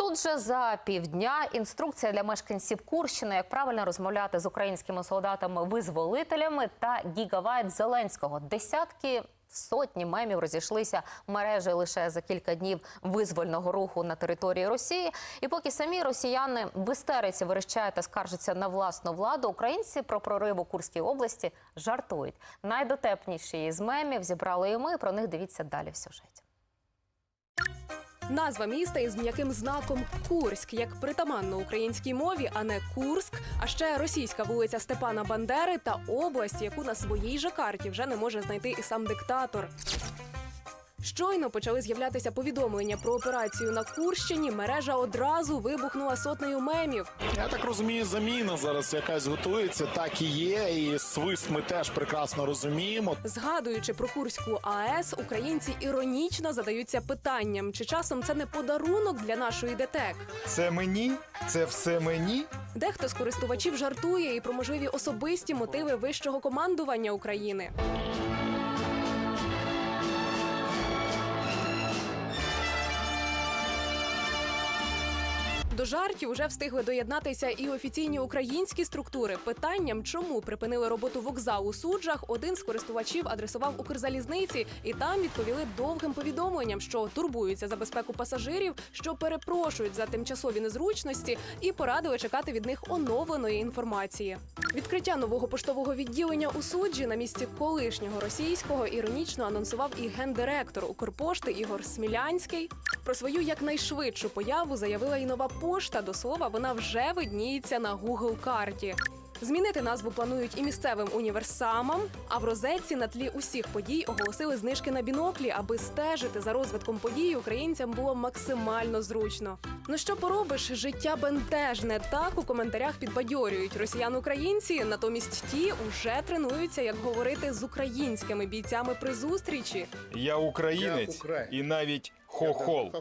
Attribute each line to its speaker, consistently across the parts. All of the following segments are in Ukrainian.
Speaker 1: Суджа за півдня інструкція для мешканців Курщини, як правильно розмовляти з українськими солдатами-визволителями та гігавайт Зеленського. Десятки. Сотні мемів розійшлися мережі лише за кілька днів визвольного руху на території Росії. І поки самі росіяни в істериці верещають та скаржаться на власну владу, українці про прорив у Курській області жартують. Найдотепніші із мемів зібрали і ми. Про них дивіться далі в сюжеті.
Speaker 2: Назва міста із м'яким знаком Курськ, як притаманно українській мові, а не Курск. А ще російська вулиця Степана Бандери та область, яку на своїй же карті вже не може знайти і сам диктатор. Щойно почали з'являтися повідомлення про операцію на Курщині. Мережа одразу вибухнула сотнею мемів.
Speaker 3: Я так розумію, заміна зараз якась готується. Так і є. І свист ми теж прекрасно розуміємо.
Speaker 2: Згадуючи про Курську АЕС, українці іронічно задаються питанням, чи часом це не подарунок для нашої ДТЕК.
Speaker 4: Це мені? Це все мені?
Speaker 2: Дехто з користувачів жартує і про можливі особисті мотиви вищого командування України. До жартів уже встигли доєднатися і офіційні українські структури. Питанням, чому припинили роботу вокзал у суджах, один з користувачів адресував Укрзалізниці, і там відповіли довгим повідомленням, що турбуються за безпеку пасажирів, що перепрошують за тимчасові незручності, і порадили чекати від них оновленої інформації. Відкриття нового поштового відділення у суджі на місці колишнього російського іронічно анонсував і гендиректор Укрпошти Ігор Смілянський. Про свою якнайшвидшу появу заявила і нова пошта. До слова, вона вже видніється на Google карті. Змінити назву планують і місцевим універсамам. А в розетці на тлі усіх подій оголосили знижки на біноклі, аби стежити за розвитком подій українцям було максимально зручно. Ну що поробиш? Життя бентежне. Так у коментарях підбадьорюють росіян-українці. Натомість ті уже тренуються, як говорити з українськими бійцями при зустрічі.
Speaker 4: Я українець
Speaker 3: Я українець.
Speaker 4: і навіть хохол.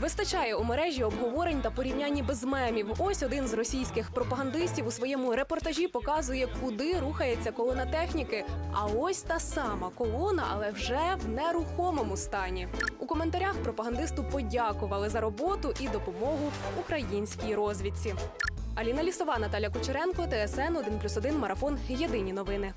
Speaker 2: Вистачає у мережі обговорень та порівнянь без мемів. Ось один з російських пропагандистів у своєму репортажі показує, куди рухається колона техніки. А ось та сама колона, але вже в нерухомому стані. У коментарях пропагандисту подякували за роботу і допомогу українській розвідці. Аліна Лісова, Наталя Кучеренко, ТСН 1+,1 Марафон. Єдині новини.